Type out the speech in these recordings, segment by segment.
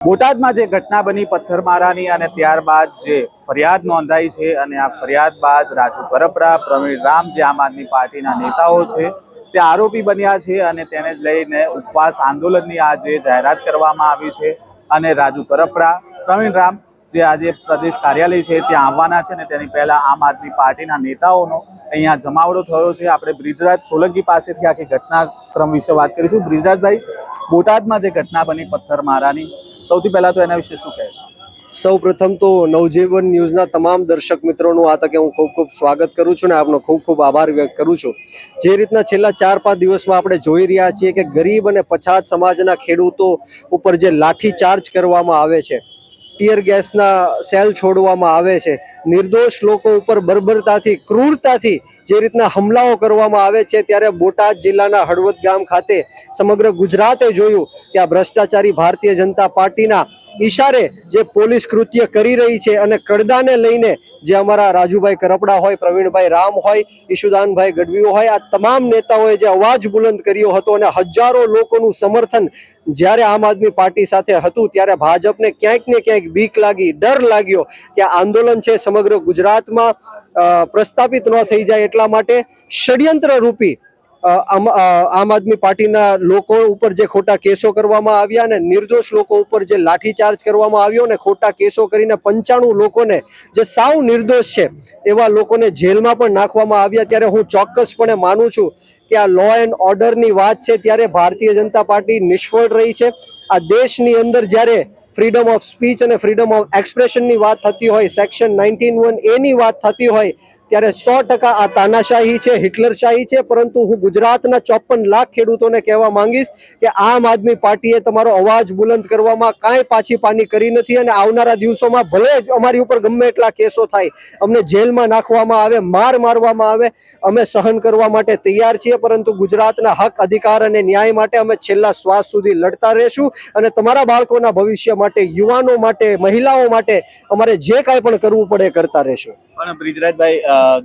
બોટાદમાં જે ઘટના બની પથ્થરમારાની અને ત્યારબાદ જે ફરિયાદ નોંધાઈ છે અને આ ફરિયાદ બાદ રાજુ કરપડા, પ્રવીણ રામ જે આમ આદમી પાર્ટીના નેતાઓ છે, તે આરોપી બન્યા છે અને તેને જ લઈને ઉપવાસ આંદોલનની આજે જાહેરાત કરવામાં આવી છે અને રાજુ કરપડા, પ્રવીણ રામ જે આજે પ્રદેશ કાર્યાલય છે ત્યાં આવવાના છે ને તેની પહેલાં આમ આદમી પાર્ટીના નેતાઓનો અહીંયા જમાવડો થયો છે. આપણે બ્રિજરાજ સોલંકી પાસેથી આખી ઘટનાક્રમ વિશે વાત કરીશું. બ્રિજરાજભાઈ, બોટાદમાં જે ઘટના બની પથ્થરમારાની સૌથી પહેલા તો એના વિશે શું કહેશો સૌ પ્રથમ તો નવજીવન ન્યૂઝના તમામ દર્શક મિત્રોનું આ તકે હું ખૂબ ખૂબ સ્વાગત કરું છું અને આપનો ખૂબ ખૂબ આભાર વ્યક્ત કરું છું. જે રીતના છેલ્લા ચાર પાંચ દિવસમાં આપણે જોઈ રહ્યા છીએ કે ગરીબ અને પછાત સમાજના ખેડૂતો ઉપર જે લાઠી ચાર્જ કરવામાં આવે છે ટીયર ગેસના સેલ છોડવામાં આવે છે. નિર્દોષ લોકો ઉપર બર્બરતાથી, ક્રૂરતાથી જે રીતના હુમલાઓ કરવામાં આવે છે ત્યારે બોટાદ જિલ્લાના હળવદ ગામ ખાતે સમગ્ર ગુજરાતે જોયું કે આ ભ્રષ્ટાચારી ભારતીય જનતા પાર્ટીના ઈશારે જે પોલીસ કૃત્ય કરી રહી છે અને કડદાને લઈને જે અમારા રાજુભાઈ કરપડા હોય, પ્રવીણભાઈ રામ હોય, ઈશુદાનભાઈ ગઢવીઓ હોય, આ તમામ નેતાઓએ જે અવાજ બુલંદ કર્યો હતો અને હજારો લોકોનું સમર્થન જ્યારે આમ આદમી પાર્ટી સાથે હતું ત્યારે ભાજપને ક્યાંક ને ક્યાંક બીક લાગી, ડર લાગ્યો કે આંદોલન છે સમગ્ર ગુજરાતમાં પ્રસ્થાપિત ન થઈ જાય એટલા માટે ષડયંત્ર રૂપી આમ આદમી પાર્ટીના લોકો ઉપર જે ખોટા કેસો કરવામાં આવ્યા અને નિર્દોષ લોકો ઉપર જે લાઠીચાર્જ કરવામાં આવ્યો ને ખોટા કેસો કરીને પંચાણું લોકોને જે સાવ નિર્દોષ છે એવા લોકોને જેલમાં પણ નાખવામાં આવ્યા. ત્યારે હું ચોક્કસપણે માનું છું કે આ લો એન્ડ ઓર્ડરની વાત છે, ત્યારે ભારતીય જનતા પાર્ટી નિષ્ફળ રહી છે. આ દેશની અંદર જ્યારે ફ્રીડમ ઓફ સ્પીચ અને ફ્રીડમ ઓફ એક્સપ્રેશનની વાત થતી હોય સેક્શન નાઇન્ટીન વન એની વાત થતી હોય ત્યારે સો ટકા આ તાનાશાહી છે, હિટલરશાહી છે, પરંતુ હું ગુજરાતના ચોપન લાખ ખેડૂતોને કહેવા માંગીશ કે આમ આદમી પાર્ટીએ તમારો અવાજ બુલંદ કરવામાં કાંઈ પાછી પાની કરી નથી અને આવનારા દિવસોમાં ભલે અમારી ઉપર ગમે એટલા કેસો થાય, અમને જેલમાં નાખવામાં આવે, માર મારવામાં આવે, અમે સહન કરવા માટે તૈયાર છીએ, પરંતુ ગુજરાતના હક, અધિકાર અને ન્યાય માટે અમે છેલ્લા શ્વાસ સુધી લડતા રહેશું અને તમારા બાળકોના ભવિષ્ય માટે, યુવાનો માટે, મહિલાઓ માટે અમારે જે કાંઈ પણ કરવું પડે કરતા રહેશું. પણ બ્રિજરાજભાઈ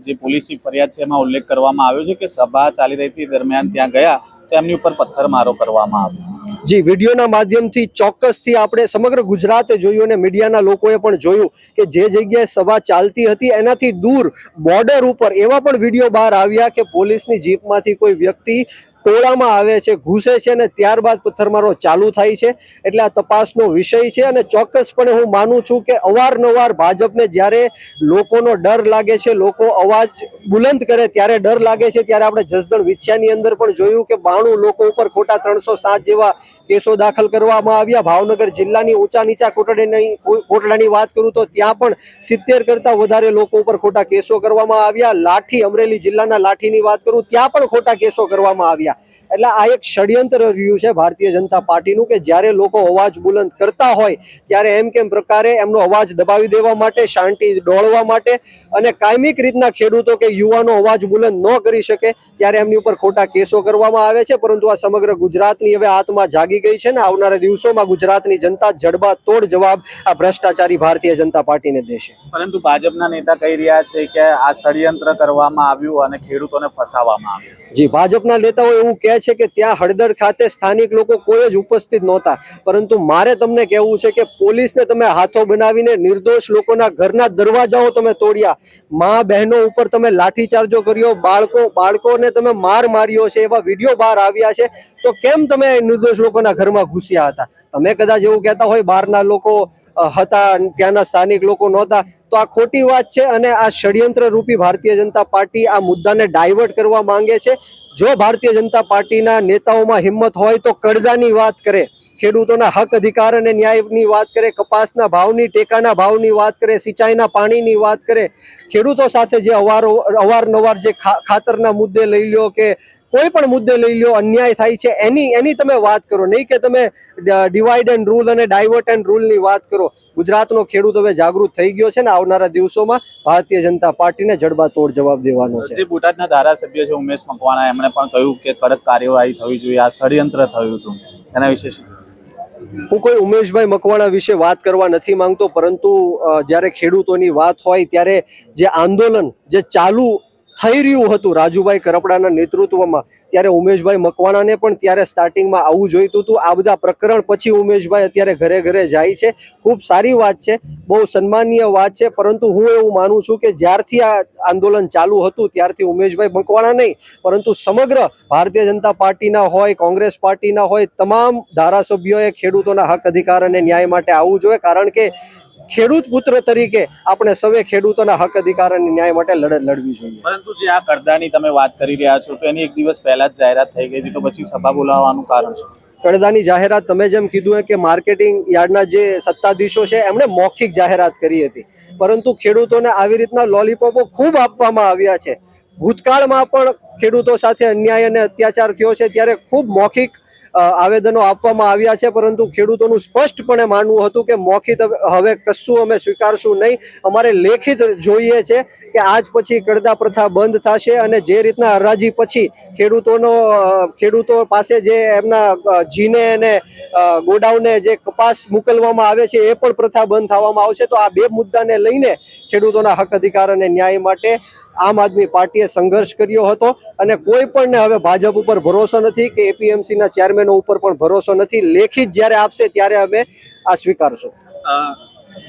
જે પોલીસની ફરિયાદ છે એમાં ઉલ્લેખ કરવામાં આવ્યો છે કે સભા ચાલી રહી હતી, દરમિયાન ત્યાં ગયા, તો એમની ઉપર પથ્થરમારો કરવામાં આવ્યો. જી, વિડીયોના માધ્યમથી ચોક્કસથી આપણે સમગ્ર ગુજરાતે જોયું અને મીડિયાના લોકોએ પણ જોયું કે જે જગ્યાએ સભા ચાલતી હતી, એનાથી દૂર બોર્ડર ઉપર એવા પણ વીડિયો બહાર આવ્યા કે પોલીસની જીપમાંથી કોઈ વ્યક્તિ ટોળામાં આવે છે, ઘૂસે છે અને ત્યારબાદ પથ્થરમારો ચાલુ થાય છે. એટલે આ તપાસનો વિષય છે અને ચોક્કસપણે હું માનું છું કે અવારનવાર ભાજપને જ્યારે લોકોનો ડર લાગે છે, લોકો અવાજ બુલંદ કરે ત્યારે ડર લાગે છે. ત્યારે આપણે જસદણ વિછ્યાની અંદર પણ જોયું કે બાણું લોકો ઉપર ખોટા ત્રણસો સાત જેવા કેસો દાખલ કરવામાં આવ્યા. ભાવનગર જિલ્લાની ઊંચા નીચા કોટડાની કોટડાની વાત કરું તો ત્યાં પણ સિત્તેર કરતાં વધારે લોકો ઉપર ખોટા કેસો કરવામાં આવ્યા. લાઠી, અમરેલી જિલ્લાના લાઠીની વાત કરું, ત્યાં પણ ખોટા કેસો કરવામાં આવ્યા. એટલે આ એક ષડયંત્ર રહ્યું છે ભારતીય જનતા પાર્ટીનું કે જ્યારે લોકો અવાજ બુલંદ કરતા હોય, ત્યારે એમ કેમ પ્રકારે એમનો અવાજ દબાવી દેવા માટે, શાંતિ ડોળવા માટે અને કાયમિક રીતના ખેડૂતો કે યુવાનો અવાજ બુલંદ ન કરી શકે, ત્યારે એમની ઉપર ખોટા કેસો કરવામાં આવે છે. પરંતુ આ સમગ્ર ગુજરાતની હવે આત્મા જાગી ગઈ છે ને આવનારા દિવસોમાં ગુજરાતની જનતા જડબા તોડ જવાબ આ ભ્રષ્ટાચારી ભારતીય જનતા પાર્ટીને દેશે. પરંતુ ભાજપના નેતા કહી રહ્યા છે કે આ ષડયંત્ર કરવામાં આવ્યું અને ખેડૂતોને ફસાવવામાં આવ્યું. જી ભાજપના નેતાઓ એવું કહે છે કે ત્યાં હળદર ખાતે સ્થાનિક લોકો કોઈ જ ઉપસ્થિત નહોતા. પરંતુ મારે તમને કહેવું છે કે પોલીસને તમે હાથો બનાવીને નિર્દોષ લોકોના ઘરના દરવાજાઓ તમે તોડ્યા. મા બહેનો ઉપર તમે લાઠીચાર્જો કર્યો, બાળકો, બાળકોને તમે માર માર્યો છે એવા વીડિયો બહાર આવ્યા છે. તો કેમ તમે નિર્દોષ લોકોના ઘરમાં ઘૂસ્યા હતા? તમે કદાચ એવું કહેતા હોય બહારના લોકો હતા ત્યાંના સ્થાનિક લોકો નહોતા. તો આ ખોટી વાત છે અને આ ષડયંત્ર રૂપી ભારતીય જનતા પાર્ટી આ મુદ્દાને ડાયવર્ટ કરવા માંગે છે. જો ભારતીય જનતા પાર્ટીના નેતાઓમાં હિંમત હોય તો કરજાની વાત કરે, ખેડૂતોના હક અધિકાર અને ન્યાયની વાત કરે, કપાસના ભાવની, ટેકાના ભાવની વાત કરે, સિંચાઈના પાણીની વાત કરે. ખેડૂતો સાથે જે અવારો, અવારનવાર જે ખાતરના મુદ્દે લઈ લ્યો કે કોઈ પણ મુદ્દે લઈ લ્યો અન્યાય થાય છે એની એની તમે વાત કરો. નહીં કે તમે ડિવાઈડ એન્ડ રૂલ અને ડાયવર્ટ એન્ડ રૂલની વાત કરો. ગુજરાતનો ખેડૂત હવે જાગૃત થઈ ગયો છે ને આવનારા દિવસોમાં ભારતીય જનતા પાર્ટીને જડબા તોડ જવાબ દેવાનો છે. બોટાદના ધારાસભ્ય છે ઉમેશ મકવાણા એમણે પણ કહ્યું કે કડક કાર્યવાહી થવી જોઈએ આ ષડયંત્ર થયું હતું. એના વિશે શું? હું કોઈ ઉમેશભાઈ મકવાણા વિશે વાત કરવા નથી માંગતો પરંતુ જ્યારે ખેડૂતોની વાત હોય ત્યારે જે આંદોલન જે ચાલુ થઈ રહ્યું હતું. રાજુભાઈ કરપડાના નેતૃત્વમાં ત્યારે ઉમેશભાઈ મકવાણાને પણ ત્યારે સ્ટાર્ટિંગમાં આવવું જોઈતું હતું. આ બધા પ્રકરણ પછી ઉમેશભાઈ અત્યારે ઘરે ઘરે જાય છે. ખૂબ સારી વાત છે. બહુ સન્માનીય વાત છે. પરંતુ હું એવું માનું છું કે જ્યારથી આ આંદોલન ચાલુ હતું, ત્યારથી ઉમેશભાઈ મકવાણા નહીં. પરંતુ સમગ્ર ભારતીય જનતા પાર્ટીના હોય, કોંગ્રેસ પાર્ટીના હોય, તમામ ધારાસભ્યોએ ખેડૂતોના હક અધિકાર અને ન્યાય માટે આવવું જોઈએ. કારણ કે ખેડૂત પુત્ર તરીકે આપણે સૌએ ખેડૂતોના હક અધિકાર અને ન્યાય માટે લડત લડવી જોઈએ. પરંતુ જે આ કરદાની તમે વાત કરી રહ્યા છો તો એની એક દિવસ પહેલા જ જાહેરાત થઈ ગઈ હતી તો પછી સભા બોલાવવાનું કારણ શું? કડદાની જાહેરાત તમે જેમ કીધું કે માર્કેટિંગ યાર્ડના જે સત્તાધીશો છે એમણે મૌખિક જાહેરાત કરી હતી. પરંતુ ખેડૂતોને આવી રીતના લોલીપોપો ખૂબ આપવામાં આવ્યા છે. ભૂતકાળમાં પણ ખેડૂતો સાથે અન્યાય અને અત્યાચાર થયો છે ત્યારે ખૂબ મૌખિક આવેદનો આપવામાં આવ્યા છે, પરંતુ ખેડૂતોનું સ્પષ્ટપણે માનવું હતું કે મોખિત હવે- કશું અમે સ્વીકારશું નહીં. અમારે લેખિત જોઈએ છે કે આજ પછી કડદા પ્રથા બંધ થશે અને જે રીતના હરાજી પછી ખેડૂતોનો ખેડૂતો પાસે જે એમના જીને અને ગોડાઉને જે કપાસ મોકલવામાં આવે છે, એ પણ પ્રથા બંધ થવામાં આવશે. તો આ બે મુદ્દાને લઈને ખેડૂતોના હક અધિકાર અને ન્યાય માટે આમ આદમી પાર્ટીએ સંઘર્ષ કર્યો હતો અને કોઈ પણને હવે ભાજપ ઉપર ભરોસો નથી કે એપીએમસીના ચેરમેનો ઉપર પણ ભરોસો નથી. લેખિત જ્યારે આપશે ત્યારે અમે આ સ્વીકારશું.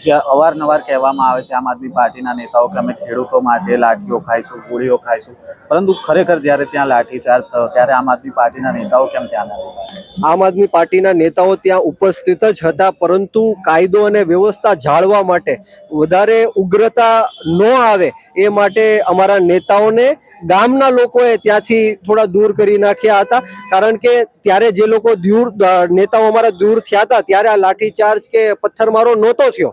જે અવારનવાર કહેવામાં આવે છે, આમ આદમી પાર્ટીના નેતાઓ કે અમે ખેડૂતો માટે લાઠીઓ ખાઈશું, ગોળીઓ ખાઈશું, પરંતુ ખરેખર જ્યારે ત્યાં લાઠીચાર્જ થયો, ત્યારે આમ આદમી પાર્ટીના નેતાઓ કેમ ત્યાં નથી આમ આદમી પાર્ટીના નેતાઓ ત્યાં ઉપસ્થિત જ હતા, પરંતુ કાયદો અને વ્યવસ્થા જાળવા માટે વધારે ઉગ્રતા ન આવે એ માટે અમારા નેતાઓને ગામના લોકોએ ત્યાંથી થોડા દૂર કરી નાખ્યા હતા, કારણ કે ત્યારે જે લોકો દૂર નેતાઓ અમારા દૂર થયા હતા, ત્યારે આ લાઠીચાર્જ કે પથ્થરમારો નહોતો થયો.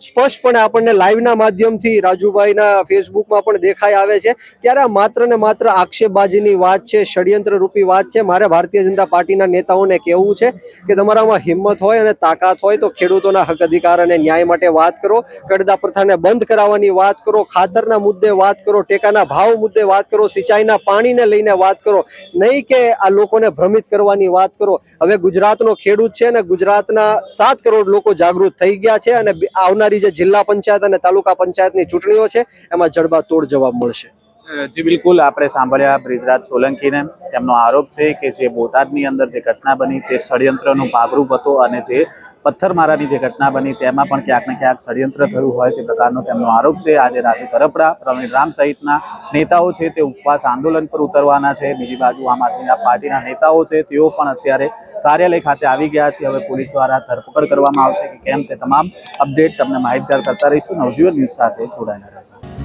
સ્પષ્ટપણે આપણને લાઈવના માધ્યમથી રાજુભાઈના ફેસબુકમાં પણ દેખાઈ આવે છે. ત્યારે આ માત્ર ને માત્ર આક્ષેપબાજીની વાત છે ષડયંત્ર રૂપી વાત છે. મારે ભારતીય જનતા પાર્ટીના નેતાઓને કહેવું છે કે તમારામાં હિંમત હોય અને તાકાત હોય તો ખેડૂતોના હક અધિકાર અને ન્યાય માટે વાત કરો. કડદા પ્રથાને બંધ કરાવવાની વાત કરો. ખાતરના મુદ્દે વાત કરો. ટેકાના ભાવ મુદ્દે વાત કરો. સિંચાઈના પાણીને લઈને વાત કરો. નહીં કે આ લોકોને ભ્રમિત કરવાની વાત કરો. હવે ગુજરાતનો ખેડૂત છે અને ગુજરાતના સાત કરોડ લોકો જાગૃત થઈ ગયા છે અને આવનારી જે જિલ્લા પંચાયત અને તાલુકા પંચાયતની ચૂંટણીઓ છે એમાં જડબા તોડ જવાબ મળશે. જી, બિલકુલ, આપણે સાંભળ્યા બ્રિજરાજ સોલંકીને. તેમનો આરોપ છે કે જે બોટાદની અંદર જે ઘટના બની તે ષડયંત્રનો ભાગરૂપ હતો અને જે પથ્થરમારાની જે ઘટના બની તેમાં પણ ક્યાંક ને ક્યાંક ષડયંત્ર થયું હોય તે પ્રકારનો તેમનો આરોપ છે. આજે રાજુ કરપડા, પ્રવીણ રામ સહિતના નેતાઓ છે તે ઉપવાસ આંદોલન પર ઉતરવાના છે. બીજી બાજુ આમ આદમીના પાર્ટીના નેતાઓ છે તેઓ પણ અત્યારે કાર્યાલય ખાતે આવી ગયા છે. હવે પોલીસ દ્વારા ધરપકડ કરવામાં આવશે કે કેમ તે તમામ અપડેટ તમને માહિતગાર કરતા રહીશું. નવજીવન ન્યૂઝ સાથે જોડાયેલા રહેજો.